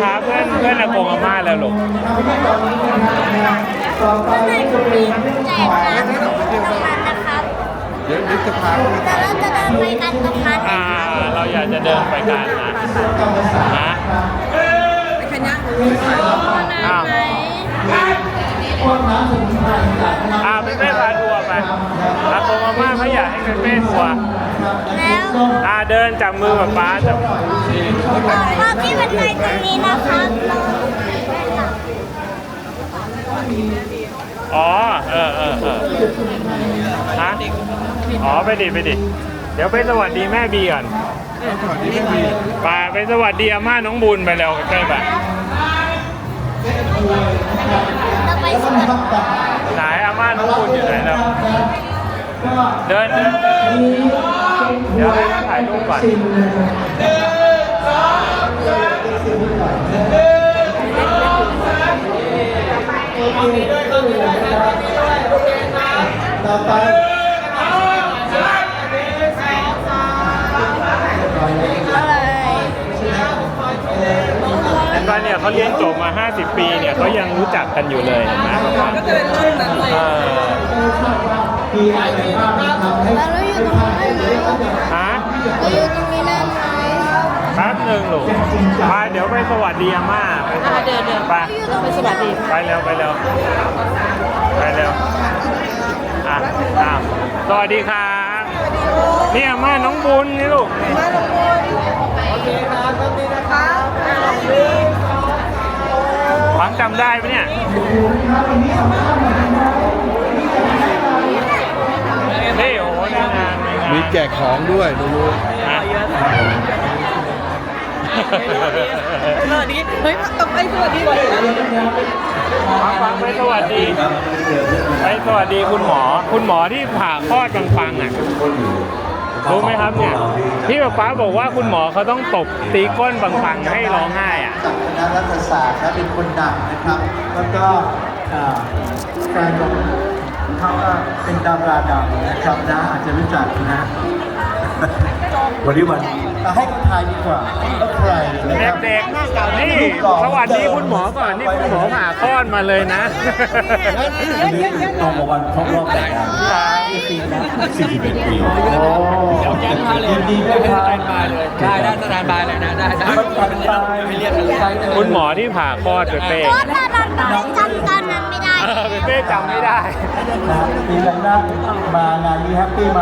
พาเพื่อนเพื่อนอากงอาม่าแล้วลูกต่อไปจะเป็นหมายเลขนะครับเดี๋ยวนิจะพาไปแต่เราจะเดินไปกันตรงนั้นอ่า เราอยากจะเดินไปกันนะกรรมศาสตร์นะคณะอ้าวพวกน้ำสมุนไพรจากน้ำอ่าเป็นเป้พาทัวร์ไปอากง อาม่าเขาอยากให้เป็นเป้ทัวร์แล้วอ่าเดินจับมือกับป้าจับพอที่มันไปตรงนี้นะครับเราอ๋อ เออเออเออฮะอ๋อ ไปดิ ไปดิ เดี๋ยวไปสวัสดีแม่บีก่อนไปไปสวัสดีอาม่าน้องบุญไปแล้วใกล้ๆไปเราไปสวนไหนอาม่าน้องบุญอยู่ไหนแล้ว เดินเดินเดี๋ยวให้ถ่ายรูปก่อนต่อไปตอนเนี่ยเขาเรียนจบมา 50 ปีเนี่ยเขายังรู้จักกันอยู่เลยเห็นไหมก็จะเป็นรุ่นนั้นเลย มีอะไรบ้างทำให้แล้วเราอยู่ตรงนั้นไหมฮะเราอยู่ตรงนี้นั่นไหมแป๊บหนึ่งลูกไปเดี๋ยวไปสวัสดีอาม่าไปสวัสดีไปอยู่ตรงนี้นะไปเร็วไปเร็วไปเร็วอะอ้าวสวัสดีครับนี่อาม่าน้องบุญนี่ลูกฟังจำได้ไหมเนี่ยนี่โอ้โหในงานในงาน มี แจกของด้วยดูดูนะสวัสดีเฮ้ยต้องไปสวัสดีก่อนนะฟังฟังไปสวัสดีไปสวัสดีคุณหมอ คุณหมอที่ผ่าคลอดปังๆอะรู้ไหมครับเนี่ยพี่ป๊าป๊าบอกว่าคุณหมอเขาต้องตบตีก้นปังๆให้ร้องไห้อะจากคณะรัฐศาสตร์และเป็นคนดังนะครับ แล้วก็อ่าแฟนของ เขาก็เป็นดาราดังนะครับนะอาจจะรู้จักนะ วันนี้วันให้เขาทายดีกว่าว่าใครนะครับเด็กๆนี่สวัสดีคุณหมอก่อนนี่คุณหมอผ่าคลอดมาเลยนะตรงกับวันครบรอบแต่งงาน41ปีโอ้ยินดีด้วยครับได้ได้สแตนบายเลยนะได้ได้ไม่เรียกกันเลยคุณหมอที่ผ่าคลอดเปเป้เพราะถ้าเราจำตอนนั้นไม่ได้เออเปเป้ จำไม่ได้มีอะไรบ้างมางานนี้แฮปปี้ไหม